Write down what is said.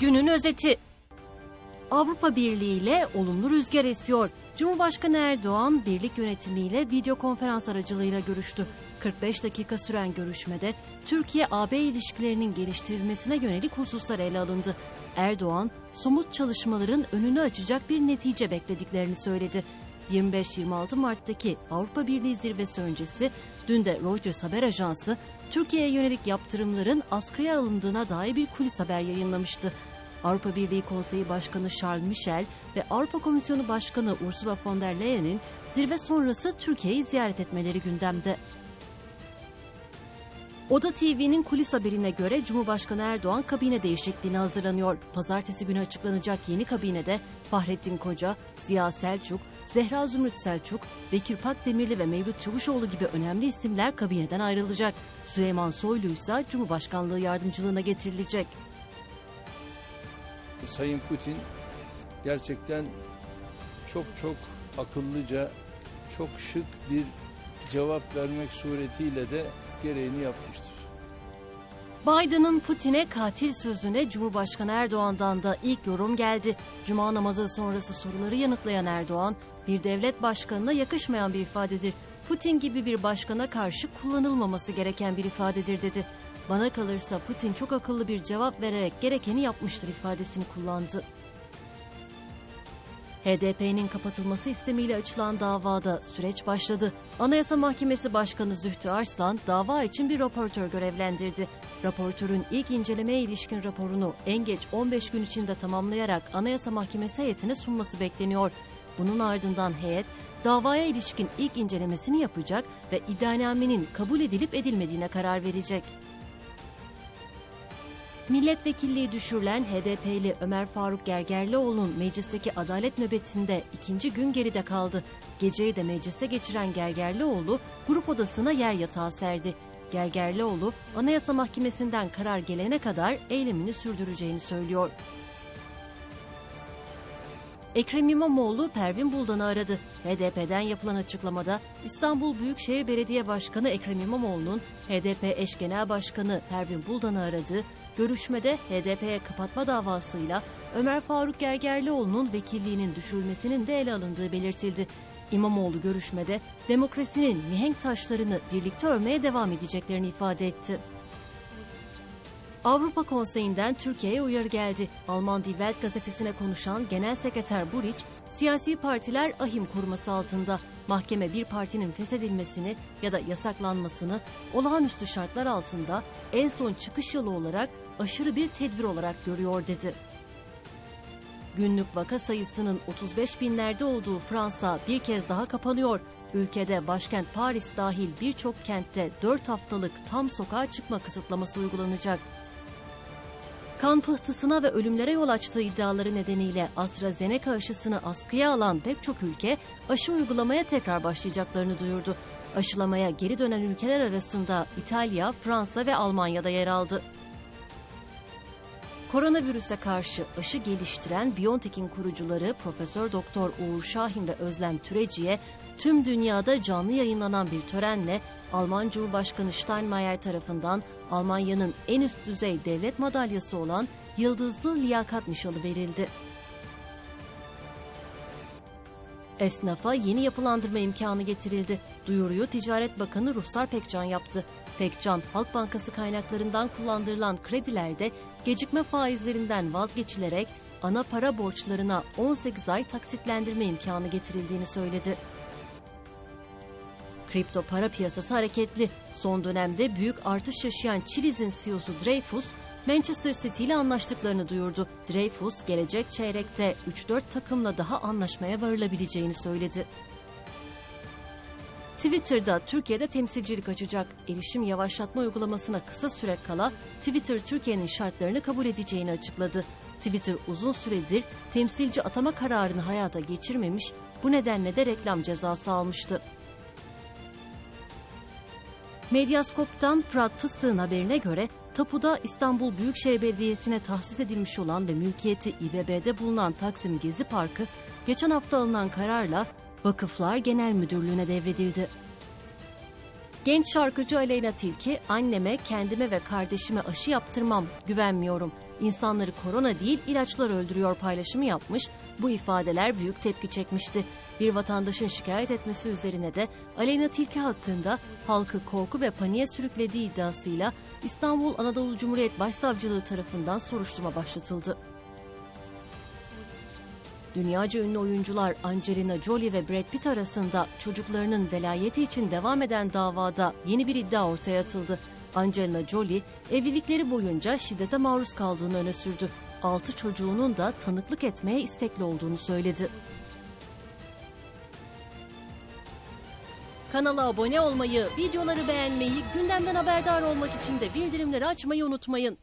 Günün özeti. Avrupa Birliği ile olumlu rüzgar esiyor. Cumhurbaşkanı Erdoğan birlik yönetimiyle video konferans aracılığıyla görüştü. 45 dakika süren görüşmede Türkiye-AB ilişkilerinin geliştirilmesine yönelik hususlar ele alındı. Erdoğan, somut çalışmaların önünü açacak bir netice beklediklerini söyledi. 25-26 Mart'taki Avrupa Birliği zirvesi öncesi dün de Reuters haber ajansı Türkiye'ye yönelik yaptırımların askıya alındığına dair bir kulis haber yayınlamıştı. Avrupa Birliği Konseyi Başkanı Charles Michel ve Avrupa Komisyonu Başkanı Ursula von der Leyen'in zirve sonrası Türkiye'yi ziyaret etmeleri gündemde. Oda TV'nin kulis haberine göre Cumhurbaşkanı Erdoğan kabine değişikliğine hazırlanıyor. Pazartesi günü açıklanacak yeni kabinede Fahrettin Koca, Ziya Selçuk, Zehra Zümrüt Selçuk, Bekir Pakdemirli ve Mevlüt Çavuşoğlu gibi önemli isimler kabineden ayrılacak. Süleyman Soylu ise Cumhurbaşkanlığı yardımcılığına getirilecek. Sayın Putin gerçekten çok çok akıllıca, çok şık bir cevap vermek suretiyle de gereğini yapmıştır. Biden'ın Putin'e katil sözüne Cumhurbaşkanı Erdoğan'dan da ilk yorum geldi. Cuma namazı sonrası soruları yanıtlayan Erdoğan, bir devlet başkanına yakışmayan bir ifadedir. Putin gibi bir başkana karşı kullanılmaması gereken bir ifadedir dedi. Bana kalırsa Putin çok akıllı bir cevap vererek gerekeni yapmıştır ifadesini kullandı. HDP'nin kapatılması istemiyle açılan davada süreç başladı. Anayasa Mahkemesi Başkanı Zühtü Arslan dava için bir raportör görevlendirdi. Raportörün ilk incelemeye ilişkin raporunu en geç 15 gün içinde tamamlayarak Anayasa Mahkemesi heyetine sunması bekleniyor. Bunun ardından heyet davaya ilişkin ilk incelemesini yapacak ve iddianamenin kabul edilip edilmediğine karar verecek. Milletvekilliği düşürülen HDP'li Ömer Faruk Gergerlioğlu'nun meclisteki adalet nöbetinde ikinci gün geride kaldı. Geceyi de mecliste geçiren Gergerlioğlu grup odasına yer yatağı serdi. Gergerlioğlu Anayasa Mahkemesi'nden karar gelene kadar eylemini sürdüreceğini söylüyor. Ekrem İmamoğlu Pervin Buldan'ı aradı. HDP'den yapılan açıklamada İstanbul Büyükşehir Belediye Başkanı Ekrem İmamoğlu'nun HDP eş genel başkanı Pervin Buldan'ı aradığı, görüşmede HDP'ye kapatma davasıyla Ömer Faruk Gergerlioğlu'nun vekilliğinin düşürülmesinin de ele alındığı belirtildi. İmamoğlu görüşmede demokrasinin mihenk taşlarını birlikte örmeye devam edeceklerini ifade etti. Avrupa Konseyi'nden Türkiye'ye uyarı geldi. Alman Die Welt gazetesine konuşan Genel Sekreter Buric, siyasi partiler ahim koruması altında. Mahkeme bir partinin feshedilmesini ya da yasaklanmasını olağanüstü şartlar altında en son çıkış yolu olarak aşırı bir tedbir olarak görüyor dedi. Günlük vaka sayısının 35 binlerde olduğu Fransa bir kez daha kapanıyor. Ülkede başkent Paris dahil birçok kentte 4 haftalık tam sokağa çıkma kısıtlaması uygulanacak. Kan pıhtısına ve ölümlere yol açtığı iddiaları nedeniyle AstraZeneca aşısını askıya alan pek çok ülke aşı uygulamaya tekrar başlayacaklarını duyurdu. Aşılamaya geri dönen ülkeler arasında İtalya, Fransa ve Almanya'da yer aldı. Koronavirüse karşı aşı geliştiren BioNTech'in kurucuları Profesör Doktor Uğur Şahin ve Özlem Türeci'ye tüm dünyada canlı yayınlanan bir törenle Alman Cumhurbaşkanı Steinmeier tarafından Almanya'nın en üst düzey devlet madalyası olan Yıldızlı Liyakat Nişanı verildi. Esnafa yeni yapılandırma imkanı getirildi. Duyuruyu Ticaret Bakanı Ruhsar Pekcan yaptı. Pekcan, Halk Bankası kaynaklarından kullandırılan kredilerde gecikme faizlerinden vazgeçilerek ana para borçlarına 18 ay taksitlendirme imkanı getirildiğini söyledi. Kripto para piyasası hareketli. Son dönemde büyük artış yaşayan Chiliz'in CEO'su Dreyfus, Manchester City ile anlaştıklarını duyurdu. Dreyfus, gelecek çeyrekte 3-4 takımla daha anlaşmaya varılabileceğini söyledi. Twitter'da Türkiye'de temsilcilik açacak. Erişim yavaşlatma uygulamasına kısa süre kala Twitter Türkiye'nin şartlarını kabul edeceğini açıkladı. Twitter uzun süredir temsilci atama kararını hayata geçirmemiş, bu nedenle de reklam cezası almıştı. Medyaskop'tan Fırat Fıstık'ın haberine göre tapuda İstanbul Büyükşehir Belediyesi'ne tahsis edilmiş olan ve mülkiyeti İBB'de bulunan Taksim Gezi Parkı geçen hafta alınan kararla Vakıflar Genel Müdürlüğü'ne devredildi. Genç şarkıcı Aleyna Tilki, anneme, kendime ve kardeşime aşı yaptırmam, güvenmiyorum. İnsanları korona değil ilaçlar öldürüyor paylaşımı yapmış, bu ifadeler büyük tepki çekmişti. Bir vatandaşın şikayet etmesi üzerine de Aleyna Tilki hakkında halkı korku ve paniğe sürüklediği iddiasıyla İstanbul Anadolu Cumhuriyet Başsavcılığı tarafından soruşturma başlatıldı. Dünyaca ünlü oyuncular Angelina Jolie ve Brad Pitt arasında çocuklarının velayeti için devam eden davada yeni bir iddia ortaya atıldı. Angelina Jolie evlilikleri boyunca şiddete maruz kaldığını öne sürdü. Altı çocuğunun da tanıklık etmeye istekli olduğunu söyledi. Kanala abone olmayı, videoları beğenmeyi, gündemden haberdar olmak için de bildirimleri açmayı unutmayın.